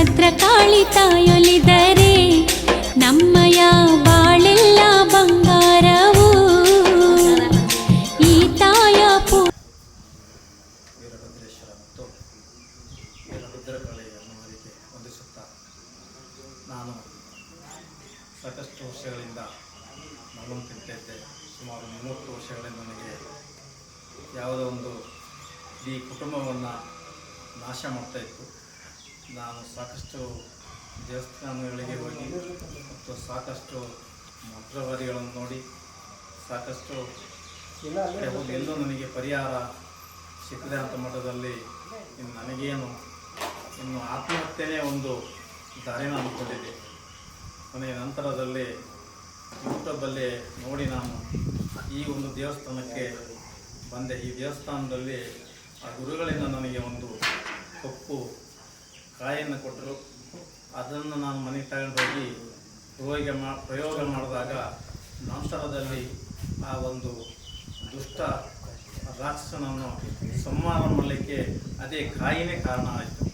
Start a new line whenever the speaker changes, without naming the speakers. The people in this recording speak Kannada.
ಭದ್ರಕಾಳಿ ತಾಯೊಲಿದರೆ ನಮ್ಮಯ ಬಾಳೆಲ್ಲ ಬಂಗಾರವು. ಈ ತಾಯ ಪೂ
ನಾನು ಸಾಕಷ್ಟು ವರ್ಷಗಳಿಂದ ಮಗನ ತಿಂತಿದ್ದೆ. ಸುಮಾರು ಮೂವತ್ತು ವರ್ಷಗಳಿಂದ ನನಗೆ ಯಾವುದೋ ಒಂದು ಈ ಕುಟುಂಬವನ್ನು ನಾಶ ಮಾಡ್ತಾ ಇತ್ತು. ನಾನು ಸಾಕಷ್ಟು ದೇವಸ್ಥಾನಗಳಿಗೆ ಹೋಗಿ ಮತ್ತು ಸಾಕಷ್ಟು ಮಂತ್ರವಾದಿಗಳನ್ನು ನೋಡಿ, ಸಾಕಷ್ಟು ಎಲ್ಲೂ ನನಗೆ ಪರಿಹಾರ ಸಿಕ್ಕಿದೆ ಅಂತ ಮಟ್ಟದಲ್ಲಿ ಇನ್ನು ನನಗೇನು, ಇನ್ನು ಆತ್ಮಹತ್ಯೆನೇ ಒಂದು ದಾರಿನ ಅಂದ್ಕೊಂಡಿದ್ದೆ ಕೊನೆಯ ನಂತರದಲ್ಲಿ ಯೂಟ್ಯೂಬಲ್ಲಿ ನೋಡಿ ನಾನು ಈ ಒಂದು ದೇವಸ್ಥಾನಕ್ಕೆ ಬಂದೆ. ಈ ದೇವಸ್ಥಾನದಲ್ಲಿ ಆ ಗುರುಗಳಿಂದ ನನಗೆ ಒಂದು ಕಪ್ಪು ಕಾಯನ್ನು ಕೊಟ್ಟರು. ಅದನ್ನು ನಾನು ಮನೆಗೆ ತಗೊಂಡು ಹೋಗಿ ಪ್ರಯೋಗ ಮಾ, ಪ್ರಯೋಗ ಮಾಡಿದಾಗ ನಂತರದಲ್ಲಿ ಆ ಒಂದು ದುಷ್ಟ ರಾಕ್ಷಸನನ್ನು ಸಂಹಾರ ಮಾಡಲಿಕ್ಕೆ ಅದೇ ಕಾಯಿನೇ ಕಾರಣ ಆಯಿತು.